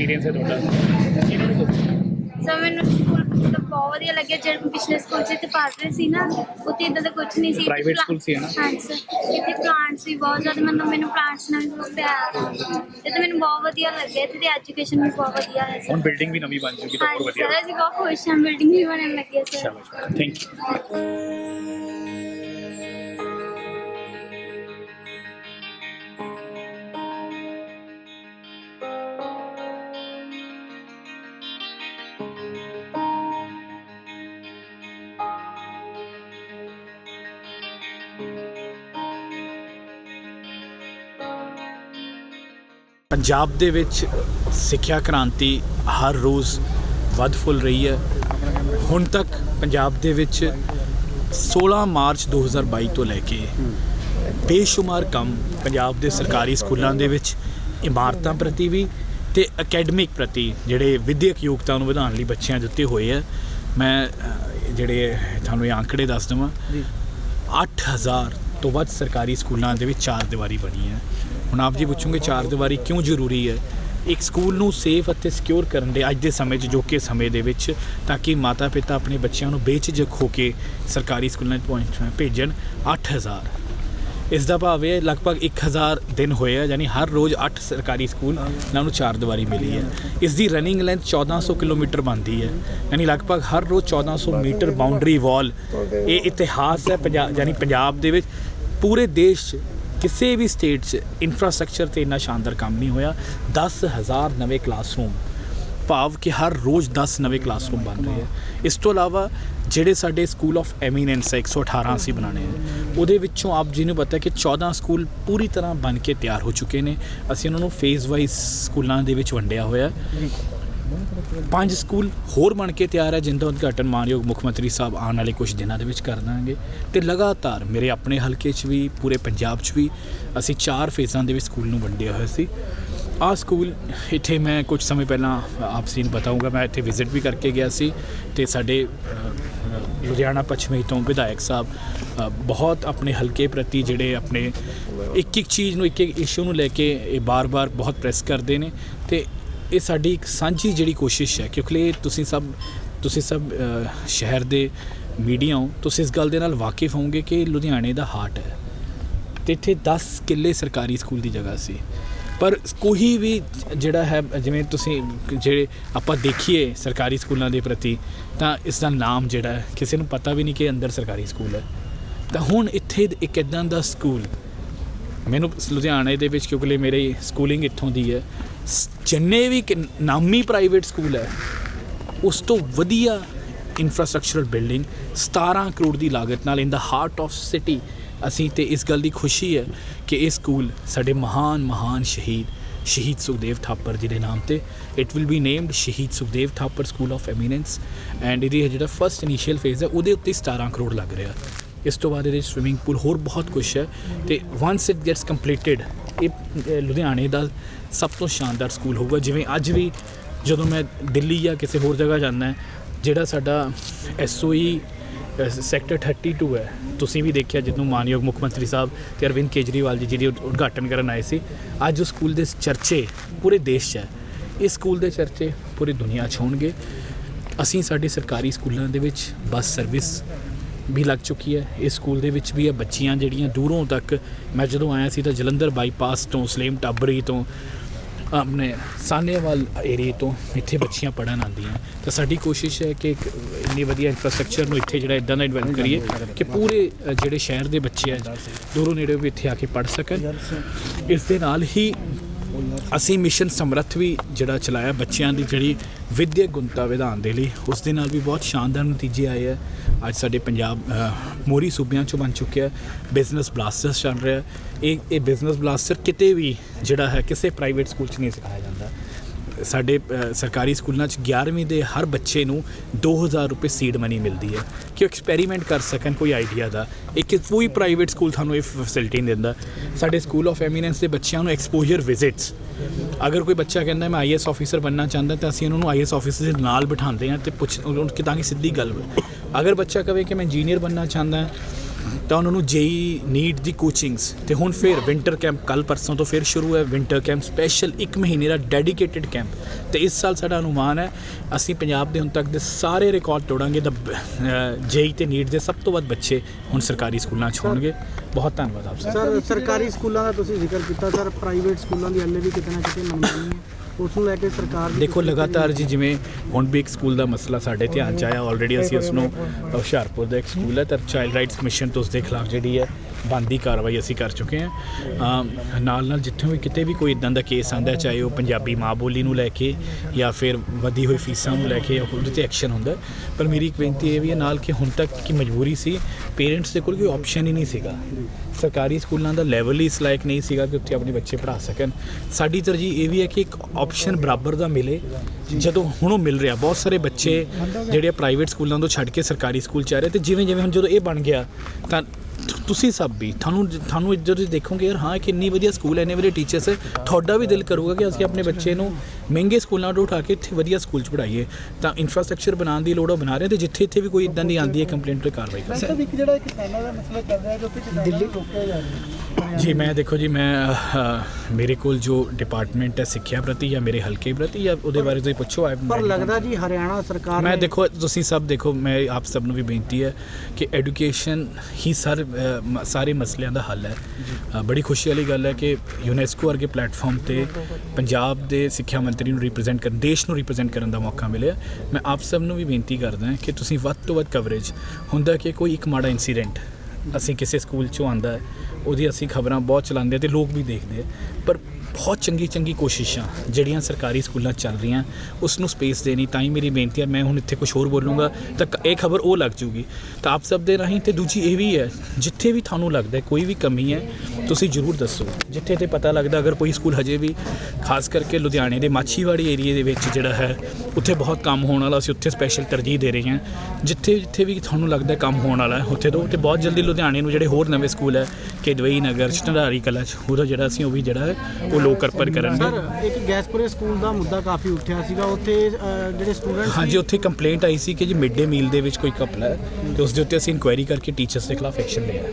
Experience ਹੈ ਤੁਹਾਡਾ? ਸੋ ਮੈਨੂੰ ਸਕੂਲ ਤਾਂ ਬਹੁਤ ਵਧੀਆ ਲੱਗਿਆ। ਜਿਹੜਾ ਪਿਛਲੇ ਸਕੂਲ 'ਚ ਤੇ ਪੜ੍ਹ ਰਹੇ ਸੀ ਨਾ ਉੱਥੇ ਇਦਾਂ ਦਾ ਕੁਝ ਨਹੀਂ ਸੀ। Private ਪਲਾ- school ਸੀ ਨਾ? ਹਾਂਜੀ ਸਰ। ਇੱਥੇ ਪਲਾਂਟਸ ਵੀ ਬਹੁਤ ਜ਼ਿਆਦਾ ਮੈਨੂੰ ਮੈਨੂੰ ਪਲਾਂਟਸ ਨਾਲ ਵੀ ਬਹੁਤ ਪਿਆਰ ਆ। ਇਹ ਤਾਂ ਮੈਨੂੰ ਬਹੁਤ ਵਧੀਆ ਲੱਗਿਆ। ਇੱਥੇ ਦੀ ਐਜੂਕੇਸ਼ਨ ਵੀ ਬਹੁਤ ਵਧੀਆ ਹੈ ਹੁਣ ਸਰ ਬਿਲਡਿੰਗ ਵੀ ਨਵੀਂ ਬਣ ਚੁੱਕੀ ਤਾਂ ਬਹੁਤ ਹਾਂਜੀ ਵਧੀਆ ਸਰ ਅਸੀਂ ਬਹੁਤ ਖੁਸ਼ ਹਾਂ। ਬਿਲਡਿੰਗ ਵੀ ਬਣਨ ਲੱਗੀ ਹੈ ਸਰ ਥੈਂਕ ਯੂ ਪੰਜਾਬ ਦੇ ਵਿੱਚ ਸਿੱਖਿਆ ਕ੍ਰਾਂਤੀ ਹਰ ਰੋਜ਼ ਵੱਧ ਫੁੱਲ ਰਹੀ ਹੈ। ਹੁਣ ਤੱਕ ਪੰਜਾਬ ਦੇ ਵਿੱਚ 16 ਮਾਰਚ 2022 ਤੋਂ ਲੈ ਕੇ ਬੇਸ਼ੁਮਾਰ ਕੰਮ ਪੰਜਾਬ ਦੇ ਸਰਕਾਰੀ ਸਕੂਲਾਂ ਦੇ ਵਿੱਚ ਇਮਾਰਤਾਂ ਪ੍ਰਤੀ ਵੀ ਤੇ ਅਕੈਡਮਿਕ ਪ੍ਰਤੀ ਜਿਹੜੇ ਵਿਦਿਅਕ ਯੋਗਤਾ ਨੂੰ ਵਧਾਉਣ ਲਈ ਬੱਚਿਆਂ ਦੇ ਉੱਤੇ ਹੋਏ ਆ ਮੈਂ ਜਿਹੜੇ ਤੁਹਾਨੂੰ ਇਹ ਆંકੜੇ ਦੱਸ ਦਵਾਂ 8000 ਤੋਂ ਵੱਧ ਸਰਕਾਰੀ ਸਕੂਲਾਂ ਦੇ ਵਿੱਚ ਚਾਰ ਦੀਵਾਰੀ ਬਣੀ ਹੈ। ਹੁਣ ਆਪ ਜੀ ਪੁੱਛੋਗੇ, ਚਾਰ ਦੀਵਾਰੀ ਕਿਉਂ ਜ਼ਰੂਰੀ ਹੈ? ਇੱਕ ਸਕੂਲ ਨੂੰ ਸੇਫ ਅਤੇ ਸਿਕਿਉਰ ਕਰਨ ਦੇ ਅੱਜ ਦੇ ਸਮੇਂ 'ਚ, ਜੋ ਕਿ ਸਮੇਂ ਦੇ ਵਿੱਚ, ਤਾਂ ਕਿ ਮਾਤਾ ਪਿਤਾ ਆਪਣੇ ਬੱਚਿਆਂ ਨੂੰ ਬੇਝਿਜਕ ਹੋ ਕੇ ਸਰਕਾਰੀ ਸਕੂਲਾਂ 'ਚ ਪਹੁੰਚ ਭੇਜਣ 8000 ਇਸ ਦਾ ਭਾਵ ਇਹ ਹੈ, ਲਗਭਗ 1000 ਦਿਨ ਹੋਏ ਆ, ਯਾਨੀ ਹਰ ਰੋਜ਼ 8 ਸਰਕਾਰੀ ਸਕੂਲ ਇਹਨਾਂ ਨੂੰ ਚਾਰ ਦੀਵਾਰੀ ਮਿਲੀ ਹੈ। ਇਸ ਦੀ ਰਨਿੰਗ ਲੈਂਥ 1400 ਕਿਲੋਮੀਟਰ ਬਣਦੀ ਹੈ। ਯਾਨੀ ਲਗਭਗ ਹਰ ਰੋਜ਼ 1400 ਮੀਟਰ ਬਾਉਂਡਰੀ ਵਾਲ ਇਹ ਇਤਿਹਾਸ ਹੈ ਪੰਜਾਬ ਯਾਨੀ ਪੰਜਾਬ ਦੇ ਵਿੱਚ, ਪੂਰੇ ਦੇਸ਼ 'ਚ ਕਿਸੇ ਵੀ ਸਟੇਟ 'ਚ ਇਨਫਰਾਸਟ੍ਰਕਚਰ ਤੇ ਇੰਨਾ ਸ਼ਾਨਦਾਰ ਕੰਮ ਨਹੀਂ ਹੋਇਆ। 10000 ਨਵੇਂ ਕਲਾਸਰੂਮ ਭਾਵ ਕਿ ਹਰ ਰੋਜ਼ 10 ਨਵੇਂ ਕਲਾਸਰੂਮ ਬਣ ਰਹੇ ਆ। ਇਸ ਤੋਂ ਇਲਾਵਾ ਜਿਹੜੇ ਸਾਡੇ ਸਕੂਲ ਆਫ ਐਮੀਨੈਂਸ ਹੈ 118 ਅਸੀਂ ਬਣਾਣੇ ਆ। ਉਹਦੇ ਵਿੱਚੋਂ ਆਪ ਜੀ ਨੂੰ ਪਤਾ ਕਿ 14 ਸਕੂਲ ਪੂਰੀ ਤਰ੍ਹਾਂ ਬਣ ਕੇ ਤਿਆਰ ਹੋ ਚੁੱਕੇ ਨੇ। ਅਸੀਂ ਉਹਨਾਂ ਨੂੰ ਫੇਜ਼ ਵਾਈਜ਼ ਸਕੂਲਾਂ ਦੇ ਵਿੱਚ ਵੰਡਿਆ ਹੋਇਆ। ਪੰਜ ਸਕੂਲ ਹੋਰ ਬਣ ਕੇ ਤਿਆਰ ਹੈ, ਜਿੰਦਾ ਉਦਘਾਟਨ ਮਾਨਯੋਗ ਮੁੱਖ ਮੰਤਰੀ ਸਾਹਿਬ ਆਉਣ ਵਾਲੇ ਕੁਝ ਦਿਨਾਂ ਦੇ ਵਿੱਚ ਕਰ ਦਾਂਗੇ। ਤੇ ਲਗਾਤਾਰ ਮੇਰੇ ਆਪਣੇ ਹਲਕੇ 'ਚ ਵੀ, ਪੂਰੇ ਪੰਜਾਬ 'ਚ ਵੀ ਅਸੀਂ ਚਾਰ ਫੇਜ਼ਾਂ ਦੇ ਵਿੱਚ ਸਕੂਲ ਨੂੰ ਵੰਡਿਆ ਹੋਇਆ ਸੀ। ਆਹ ਸਕੂਲ ਇੱਥੇ ਮੈਂ ਕੁਝ ਸਮੇਂ ਪਹਿਲਾਂ ਆਪਸੀ ਨੂੰ ਬਤਾਊਂਗਾ। ਮੈਂ ਇੱਥੇ ਵਿਜ਼ਿਟ ਵੀ ਕਰਕੇ ਗਿਆ ਸੀ ਤੇ ਸਾਡੇ ਲੁਧਿਆਣਾ ਪੱਛਮੀ ਤੋਂ ਵਿਧਾਇਕ ਸਾਹਿਬ ਬਹੁਤ ਆਪਣੇ ਹਲਕੇ ਪ੍ਰਤੀ ਜਿਹੜੇ ਆਪਣੇ ਇੱਕ ਇੱਕ ਚੀਜ਼ ਨੂੰ ਇੱਕ ਇੱਕ ਇਸ਼ੂ ਨੂੰ ਲੈ ਕੇ ਇਹ ਬਾਰ-ਬਾਰ ਬਹੁਤ ਪ੍ਰੈਸ ਕਰਦੇ ਨੇ। ਤੇ ਇਹ ਸਾਡੀ ਇੱਕ ਸਾਂਝੀ ਜਿਹੜੀ ਕੋਸ਼ਿਸ਼ ਹੈ, ਕਿਉਂਕਿ ਤੁਸੀਂ ਸਭ ਤੁਸੀਂ ਸਭ ਸ਼ਹਿਰ ਦੇ ਮੀਡੀਆ ਹੋ, ਤੁਸੀਂ ਇਸ ਗੱਲ ਦੇ ਨਾਲ ਵਾਕਿਫ ਹੋਵੋਗੇ ਕਿ ਲੁਧਿਆਣੇ ਦਾ ਹਾਰਟ ਹੈ। ਤੇ ਇੱਥੇ 10 ਕਿੱਲੇ ਸਰਕਾਰੀ ਸਕੂਲ ਦੀ ਜਗ੍ਹਾ ਸੀ। ਪਰ ਕੋਈ ਵੀ ਜਿਹੜਾ ਹੈ, ਜਿਵੇਂ ਤੁਸੀਂ ਜਿਹੜੇ ਆਪਾਂ ਦੇਖੀਏ ਸਰਕਾਰੀ ਸਕੂਲਾਂ ਦੇ ਪ੍ਰਤੀ, ਤਾਂ ਇਸ ਦਾ ਨਾਮ ਜਿਹੜਾ ਹੈ, ਕਿਸੇ ਨੂੰ ਪਤਾ ਵੀ ਨਹੀਂ ਕਿ ਅੰਦਰ ਸਰਕਾਰੀ ਸਕੂਲ ਹੈ। ਤਾਂ ਹੁਣ ਇੱਥੇ ਇੱਕ ਇਦਾਂ ਦਾ ਸਕੂਲ, ਮੈਨੂੰ ਲੁਧਿਆਣੇ ਦੇ ਵਿੱਚ ਕਿਉਂਕਿ ਮੇਰੇ ਸਕੂਲਿੰਗ ਇੱਥੋਂ ਦੀ ਹੈ ਜਿੰਨੇ ਵੀ ਨਾਮੀ ਪ੍ਰਾਈਵੇਟ ਸਕੂਲ ਹੈ, ਉਸ ਤੋਂ ਵਧੀਆ ਇਨਫਰਾਸਟ੍ਰਕਚਰਲ ਬਿਲਡਿੰਗ 17 ਕਰੋੜ ਦੀ ਲਾਗਤ ਨਾਲ in the heart of city ਅਸੀਂ ਤੇ ਇਸ ਗੱਲ ਦੀ ਖੁਸ਼ੀ ਹੈ ਕਿ ਇਹ ਸਕੂਲ ਸਾਡੇ ਮਹਾਨ ਮਹਾਨ ਸ਼ਹੀਦ ਸ਼ਹੀਦ ਸੁਖਦੇਵ ਥਾਪਰ ਜੀ ਦੇ ਨਾਮ ਤੇ it will be named Shaheed Sukhdev Thapar school of eminence and ਇਹਦੀ ਜਿਹੜਾ ਫਰਸਟ ਇਨੀਸ਼ੀਅਲ ਫੇਜ਼ ਹੈ, ਉਹਦੇ ਉੱਤੇ 17 ਕਰੋੜ ਲੱਗ ਰਿਹਾ। ਇਸ ਤੋਂ ਬਾਅਦ ਇਹਦੇ ਸਵਿਮਿੰਗ ਪੂਲ ਹੋਰ ਬਹੁਤ ਕੁਝ ਹੈ ਤੇ ਵਾਂਸ ਇਟ ਗੈਟਸ ਕੰਪਲੀਟਿਡ ਇਹ ਲੁਧਿਆਣੇ ਦਾ ਸਭ ਤੋਂ ਸ਼ਾਨਦਾਰ ਸਕੂਲ ਹੋਊਗਾ। ਜਿਵੇਂ ਅੱਜ ਵੀ ਜਦੋਂ ਮੈਂ ਦਿੱਲੀ ਜਾਂ ਕਿਸੇ ਹੋਰ ਜਗ੍ਹਾ ਜਾਂਦਾ ਜਿਹੜਾ ਸਾਡਾ ਐਸਓਈ ਸੈਕਟਰ 32 ਹੈ, ਤੁਸੀਂ ਵੀ ਦੇਖਿਆ ਜਦੋਂ ਮਾਨਯੋਗ ਮੁੱਖ ਮੰਤਰੀ ਸਾਹਿਬ ਤੇ ਅਰਵਿੰਦ ਕੇਜਰੀਵਾਲ ਜੀ ਜਿਹਦੀ ਉਦ- ਉਦਘਾਟਨ ਕਰਨ ਆਏ ਸੀ, ਅੱਜ ਉਸ ਸਕੂਲ ਦੇ ਚਰਚੇ ਪੂਰੇ ਦੇਸ਼ 'ਚ ਹੈ। ਇਸ ਸਕੂਲ ਦੇ ਚਰਚੇ ਪੂਰੀ ਦੁਨੀਆ 'ਚ ਹੋਣਗੇ। ਅਸੀਂ ਸਾਡੇ ਸਰਕਾਰੀ ਸਕੂਲਾਂ ਦੇ ਵਿੱਚ ਬੱਸ ਸਰਵਿਸ ਵੀ ਲੱਗ ਚੁੱਕੀ ਹੈ। ਇਸ ਸਕੂਲ ਦੇ ਵਿੱਚ ਵੀ ਇਹ ਬੱਚੀਆਂ ਜਿਹੜੀਆਂ ਦੂਰੋਂ ਤੱਕ ਮੈਂ ਜਦੋਂ ਆਇਆ ਸੀ ਤਾਂ ਜਲੰਧਰ ਬਾਈਪਾਸ ਤੋਂ, ਸਲੇਮ ਟਾਬਰੀ ਤੋਂ, ਆਪਣੇ ਸਾਨੇਵਾਲ ਏਰੀਏ ਤੋਂ ਇੱਥੇ ਬੱਚੀਆਂ ਪੜਨ ਆਉਂਦੀਆਂ। ਤਾਂ ਸਾਡੀ ਕੋਸ਼ਿਸ਼ ਹੈ ਕਿ ਇੱਕ ਇੰਨੀ ਵਧੀਆ ਇਨਫਰਾਸਟ੍ਰਕਚਰ ਨੂੰ ਇੱਥੇ ਜਿਹੜਾ ਇਦਾਂ ਦਾ ਇਨਵੈਸਟ ਕਰੀਏ ਕਿ ਪੂਰੇ ਜਿਹੜੇ ਸ਼ਹਿਰ ਦੇ ਬੱਚੇ ਆ, ਦੂਰੋਂ ਨੇੜੇ ਵੀ ਇੱਥੇ ਆ ਕੇ ਪੜ ਸਕਣ। ਇਸ ਦੇ ਨਾਲ ਹੀ ਅਸੀਂ ਮਿਸ਼ਨ ਸਮਰੱਥ ਵੀ ਜਿਹੜਾ ਚਲਾਇਆ ਬੱਚਿਆਂ ਦੀ ਜਿਹੜੀ ਵਿਦਿਅਕ ਗੁਣਤਾ ਵਿਧਾਨ ਦੇ ਲਈ ਉਸ ਦੇ ਨਾਲ ਵੀ ਬਹੁਤ ਸ਼ਾਨਦਾਰ ਨਤੀਜੇ ਆਏ ਹੈ। ਅੱਜ ਸਾਡੇ ਪੰਜਾਬ ਅ, ਮੋਰੀ ਸੂਬਿਆਂ ਚੋਂ ਬਣ ਚੁੱਕਿਆ ਬਿਜ਼ਨਸ ਬਲਾਸਟਰਸ ਚੱਲ ਰਿਹਾ ਇਹ ਇਹ ਬਿਜ਼ਨਸ ਬਲਾਸਟਰ ਕਿਤੇ ਵੀ ਜਿਹੜਾ ਹੈ ਕਿਸੇ ਪ੍ਰਾਈਵੇਟ ਸਕੂਲ 'ਚ ਨਹੀਂ ਸਿਖਾਇਆ ਜਾਂਦਾ। ਸਾਡੇ ਸਰਕਾਰੀ ਸਕੂਲਾਂ 'ਚ 11ਵੀਂ ਦੇ ਹਰ ਬੱਚੇ ਨੂੰ 2000 ਰੁਪਏ ਸੀਡ ਮਨੀ ਮਿਲਦੀ ਹੈ। ਕਿ ਉਹ ਐਕਸਪੈਰੀਮੈਂਟ ਕਰ ਸਕਣ ਕੋਈ ਆਈਡੀਆ ਦਾ। ਇੱਕ ਕੋਈ ਪ੍ਰਾਈਵੇਟ ਸਕੂਲ ਤੁਹਾਨੂੰ ਇਹ ਫੈਸਿਲਿਟੀ ਨਹੀਂ ਦਿੰਦਾ। ਸਾਡੇ ਸਕੂਲ ਆਫ ਐਮੀਨੈਂਸ ਦੇ ਬੱਚਿਆਂ ਨੂੰ ਐਕਸਪੋਜ਼ਰ ਵਿਜ਼ਿਟਸ ਅਗਰ ਕੋਈ ਬੱਚਾ ਕਹਿੰਦਾ, ਮੈਂ ਆਈਐਸ ਆਫੀਸਰ ਬਣਨਾ ਚਾਹੁੰਦਾ ਤਾਂ ਅਸੀਂ ਉਹਨਾਂ ਨੂੰ ਆਈਐਸ ਆਫੀਸਰ ਦੇ ਨਾਲ ਬਿਠਾਉਂਦੇ ਹਾਂ ਤੇ ਪੁੱਛ ਉਹਨਾਂ ਕਿ ਤਾਂ ਕਿ ਸਿੱਧੀ ਗੱਲ ਹੋਵੇ। ਅਗਰ ਬੱਚਾ ਕਵੇ ਕਿ ਮੈਂ ਇੰਜੀਨੀਅਰ ਬਣਨਾ ਚਾਹੁੰਦਾ ਤਾਂ ਉਹਨਾਂ ਨੂੰ ਜੇਈ ਨੀਟ ਦੀ ਕੋਚਿੰਗਸ ਤੇ ਹੁਣ ਫਿਰ ਵਿੰਟਰ ਕੈਂਪ ਕੱਲ ਪਰਸੋਂ ਤੋਂ ਫਿਰ ਸ਼ੁਰੂ ਹੈ। ਵਿੰਟਰ ਕੈਂਪ ਸਪੈਸ਼ਲ 1 ਮਹੀਨੇ ਦਾ ਡੈਡੀਕੇਟਿਡ ਕੈਂਪ ਤੇ ਇਸ ਸਾਲ ਸਾਡਾ ਅਨੁਮਾਨ ਹੈ ਅਸੀਂ ਪੰਜਾਬ ਦੇ ਹੁਣ ਤੱਕ ਦੇ ਸਾਰੇ ਰਿਕਾਰਡ ਤੋੜਾਂਗੇ। ਦਾ ਜੇਈ ਤੇ ਨੀਟ ਦੇ ਸਭ ਤੋਂ ਵੱਧ ਬੱਚੇ ਹੁਣ ਸਰਕਾਰੀ ਸਕੂਲਾਂ 'ਚ ਹੋਣਗੇ। ਬਹੁਤ ਧੰਨਵਾਦ ਆਪ ਸਰ ਸਰ ਸਰਕਾਰੀ ਸਕੂਲਾਂ ਦਾ ਤੁਸੀਂ ਜ਼ਿਕਰ ਕੀਤਾ। ਸਰ ਪ੍ਰਾਈਵੇਟ ਸਕੂਲਾਂ ਦੀ ਹੱਲੇ ਵੀ ਕਿਤੇ ਨਾ ਕਿਤੇ ਮਨਮਾਨੀ ਹੈ। ਉਸ ਨੂੰ ਲੈ ਕੇ ਸਰਕਾਰ ਦੀ ਦੇਖੋ ਲਗਾਤਾਰ ਜੀ ਜਿਵੇਂ ਹੁਣ ਵੀ ਇੱਕ ਸਕੂਲ ਦਾ ਮਸਲਾ ਸਾਡੇ ਧਿਆਨ ਚ ਆਇਆ ਆਲਰੇਡੀ ਅਸੀਂ ਉਸ ਨੂੰ ਹੁਸ਼ਿਆਰਪੁਰ ਦਾ ਇੱਕ ਸਕੂਲ ਹੈ ਤਾਂ ਚਾਈਲਡ ਰਾਈਟਸ ਕਮਿਸ਼ਨ ਤੋਂ ਉਸ ਦੇ ਖਿਲਾਫ ਜਿਹੜੀ ਹੈ ਬੰਦੀ ਕਾਰਵਾਈ ਅਸੀਂ ਕਰ ਚੁੱਕੇ ਹਾਂ। ਨਾਲ ਨਾਲ ਜਿੱਥੇ ਵੀ ਕਿਤੇ ਵੀ ਕੋਈ ਇਦਾਂ ਦਾ ਕੇਸ ਆਂਦਾ ਚਾਹੇ ਉਹ ਪੰਜਾਬੀ ਮਾਂ ਬੋਲੀ ਨੂੰ ਲੈ ਕੇ ਜਾਂ ਫਿਰ ਵਧੀ ਹੋਈ ਫੀਸਾਂ ਨੂੰ ਲੈ ਕੇ ਉਹਦੇ ਤੇ ਐਕਸ਼ਨ ਹੁੰਦਾ। ਪਰ ਮੇਰੀ ਇੱਕ ਬੇਨਤੀ ਇਹ ਵੀ ਹੈ, ਨਾਲ ਕਿ ਹੁਣ ਤੱਕ ਕੀ ਮਜਬੂਰੀ ਸੀ ਪੇਰੈਂਟਸ ਦੇ ਕੋਲ ਕੋਈ ਆਪਸ਼ਨ ਹੀ ਨਹੀਂ ਸੀਗਾ। ਸਰਕਾਰੀ ਸਕੂਲਾਂ ਦਾ ਲੈਵਲ ਹੀ ਇਸ ਲਾਇਕ ਨਹੀਂ ਸੀਗਾ ਕਿ ਉੱਥੇ ਆਪਣੇ ਬੱਚੇ ਪੜ੍ਹਾ ਸਕਣ। ਸਾਡੀ ਤਰਜੀਹ ਇਹ ਵੀ ਹੈ ਕਿ ਇੱਕ ਆਪਸ਼ਨ ਬਰਾਬਰ ਦਾ ਮਿਲੇ, ਜਦੋਂ ਹੁਣ ਉਹ ਮਿਲ ਰਿਹਾ। ਬਹੁਤ ਸਾਰੇ ਬੱਚੇ ਜਿਹੜੇ ਪ੍ਰਾਈਵੇਟ ਸਕੂਲਾਂ ਤੋਂ ਛੱਡ ਕੇ ਸਰਕਾਰੀ ਸਕੂਲ ਚ ਆ ਰਹੇ ਤੇ ਜਿਵੇਂ ਜਿਵੇਂ ਹੁਣ ਜਦੋਂ ਇਹ ਬਣ ਗਿਆ, ਤਾਂ ਤੁਸੀਂ ਸਭ ਵੀ, ਤੁਹਾਨੂੰ ਤੁਹਾਨੂੰ ਇੱਧਰ ਦੇਖੋਗੇ ਯਾਰ, ਹਾਂ ਕਿ ਇੰਨੀ ਵਧੀਆ ਸਕੂਲ ਹੈ, ਇੰਨੇ ਵਧੀਆ ਟੀਚਰਸ ਹੈ। ਤੁਹਾਡਾ ਵੀ ਦਿਲ ਕਰੂਗਾ ਕਿ ਅਸੀਂ ਆਪਣੇ ਬੱਚੇ ਨੂੰ ਮਹਿੰਗੇ ਸਕੂਲਾਂ ਤੋਂ ਉਠਾ ਕੇ ਇੱਥੇ ਵਧੀਆ ਸਕੂਲ ਚ ਪੜ੍ਹਾਈਏ ਤਾਂ ਇਨਫਰਾਸਟ੍ਰਕਚਰ ਬਣਾਉਣ ਦੀ ਲੋੜ ਉਹ ਬਣਾ ਰਹੇ ਤੇ ਜਿੱਥੇ ਇੱਥੇ ਵੀ ਕੋਈ ਇਦਾਂ ਦੀ ਆਂਦੀ ਹੈ ਕੰਪਲੇਂਟ ਤੇ ਕਾਰਵਾਈ ਕਰ ਸਰ ਇੱਕ ਜਿਹੜਾ ਕਿਸਾਨਾਂ ਦਾ ਮਸਲਾ ਚੱਲ ਰਿਹਾ ਜੋ ਕਿ ਦਿੱਲੀ ਰੋਕਿਆ ਜਾ ਰਿਹਾ ਹੈ। ਜੀ ਮੈਂ ਦੇਖੋ ਜੀ ਮੈਂ ਮੇਰੇ ਕੋਲ ਜੋ ਡਿਪਾਰਟਮੈਂਟ ਹੈ ਸਿੱਖਿਆ ਪ੍ਰਤੀ ਜਾਂ ਮੇਰੇ ਹਲਕੇ ਪ੍ਰਤੀ ਜਾਂ ਉਹਦੇ ਬਾਰੇ ਤੁਸੀਂ ਪੁੱਛੋ ਪਰ ਲੱਗਦਾ ਜੀ ਹਰਿਆਣਾ ਸਰਕਾਰ ਮੈਂ ਦੇਖੋ ਤੁਸੀਂ ਸਭ ਦੇਖੋ ਮੈਂ ਆਪ ਸਭ ਨੂੰ ਵੀ ਬੇਨਤੀ ਹੈ ਕਿ ਐਜੂਕੇਸ਼ਨ ਹੀ ਸਰ ਸਾਰੇ ਮਸਲਿਆਂ ਦਾ ਹੱਲ ਹੈ। ਬੜੀ ਖੁਸ਼ੀ ਵਾਲੀ ਗੱਲ ਹੈ ਕਿ ਯੂਨੈਸਕੋ ਵਰਗੇ ਪਲੇਟਫਾਰਮ ਤੇ ਪੰਜਾਬ ਦੇ ਸਿੱਖਿਆ ਮੰਤਰੀ ਨੂੰ ਰਿਪਰੈਜ਼ੈਂਟ ਕਰਨ, ਦੇਸ਼ ਨੂੰ ਰਿਪਰੈਜ਼ੈਂਟ ਕਰਨ ਦਾ ਮੌਕਾ ਮਿਲਿਆ। ਮੈਂ ਆਪ ਸਭ ਨੂੰ ਵੀ ਬੇਨਤੀ ਕਰਦਾ ਕਿ ਤੁਸੀਂ ਵੱਧ ਤੋਂ ਵੱਧ ਕਵਰੇਜ ਹੁੰਦਾ ਕਿ ਕੋਈ ਇੱਕ ਮਾੜਾ ਇਨਸੀਡੈਂਟ ਅਸੀਂ ਕਿਸੇ ਸਕੂਲ ਚੋਂ ਆਂਦਾ ਹੈ, ਉਹਦੀ ਅਸੀਂ ਖਬਰਾਂ ਬਹੁਤ ਚਲਾਉਂਦੇ ਹਾਂ ਤੇ ਲੋਕ ਵੀ ਦੇਖਦੇ ਆ ਪਰ ਬਹੁਤ ਚੰਗੀ ਚੰਗੀ ਕੋਸ਼ਿਸ਼ਾਂ ਜਿਹੜੀਆਂ ਸਰਕਾਰੀ ਸਕੂਲਾਂ ਚੱਲ ਰਹੀਆਂ ਉਸ ਨੂੰ ਸਪੇਸ ਦੇਣੀ, ਤਾਂ ਹੀ ਮੇਰੀ ਬੇਨਤੀ ਹੈ, ਮੈਂ ਹੁਣ ਇੱਥੇ ਕੁਝ ਹੋਰ ਬੋਲੂੰਗਾ, ਤਾਂ ਕ- ਇਹ ਖਬਰ ਉਹ ਲੱਗ ਜੂਗੀ। ਤਾਂ ਆਪ ਸਭ ਦੇ ਰਾਹੀਂ ਤੇ ਦੂਜੀ ਇਹ ਵੀ ਹੈ, ਜਿੱਥੇ ਵੀ ਤੁਹਾਨੂੰ ਲੱਗਦਾ ਕੋਈ ਵੀ ਕਮੀ ਹੈ, ਤੁਸੀਂ ਜ਼ਰੂਰ ਦੱਸੋ। ਜਿੱਥੇ ਤੇ ਪਤਾ ਲੱਗਦਾ, ਅਗਰ ਕੋਈ ਸਕੂਲ ਹਜੇ ਵੀ, ਖਾਸ ਕਰਕੇ ਲੁਧਿਆਣੇ ਦੇ ਮਾਛੀਵਾੜੀ ਏਰੀਏ ਦੇ ਵਿੱਚ ਜਿਹੜਾ ਹੈ, ਉੱਥੇ ਬਹੁਤ ਕੰਮ ਹੋਣ ਵਾਲਾ, ਅਸੀਂ ਉੱਥੇ ਸਪੈਸ਼ਲ ਤਰਜੀਹ ਦੇ ਰਹੇ ਹਾਂ। ਜਿੱਥੇ ਜਿੱਥੇ ਵੀ ਤੁਹਾਨੂੰ ਲੱਗਦਾ ਕੰਮ ਹੋਣ ਵਾਲਾ ਹੈ, ਉੱਥੇ ਤੋਂ ਤੇ ਬਹੁਤ ਜਲਦੀ ਲੁਧਿਆਣੇ ਨੂੰ ਜਿਹੜੇ ਹੋਰ ਨਵੇਂ ਸਕੂਲ ਹੈ ਕਿ ਦਵਈ ਨਗਰ ਚਟਾਰੀ ਕਲਾ ਚ ਉਹਦਾ ਜਿਹੜਾ ਅਸੀਂ ਉਹ ਵੀ ਜਿਹੜਾ ਉਹ ਲੋਕ ਅਰਪਣ ਕਰਨਗੇ। ਸਰ ਇੱਕ ਗੈਸਪੁਰੇ ਸਕੂਲ ਦਾ ਮੁੱਦਾ ਕਾਫੀ ਉੱਠਿਆ ਸੀਗਾ। ਉੱਥੇ ਜਿਹੜੇ ਸਟੂਡੈਂਟ ਹਾਂਜੀ ਉੱਥੇ ਕੰਪਲੇਂਟ ਆਈ ਸੀ ਕਿ ਜੀ ਮਿਡ ਡੇ ਮੀਲ ਦੇ ਵਿੱਚ ਕੋਈ ਕਪਲ ਹੈ ਤੇ ਉਸ ਦੇ ਉੱਤੇ ਅਸੀਂ ਇਨਕੁਆਇਰੀ ਕਰਕੇ ਟੀਚਰਸ ਦੇ ਖਿਲਾਫ ਐਕਸ਼ਨ ਲਿਆ ਹੈ।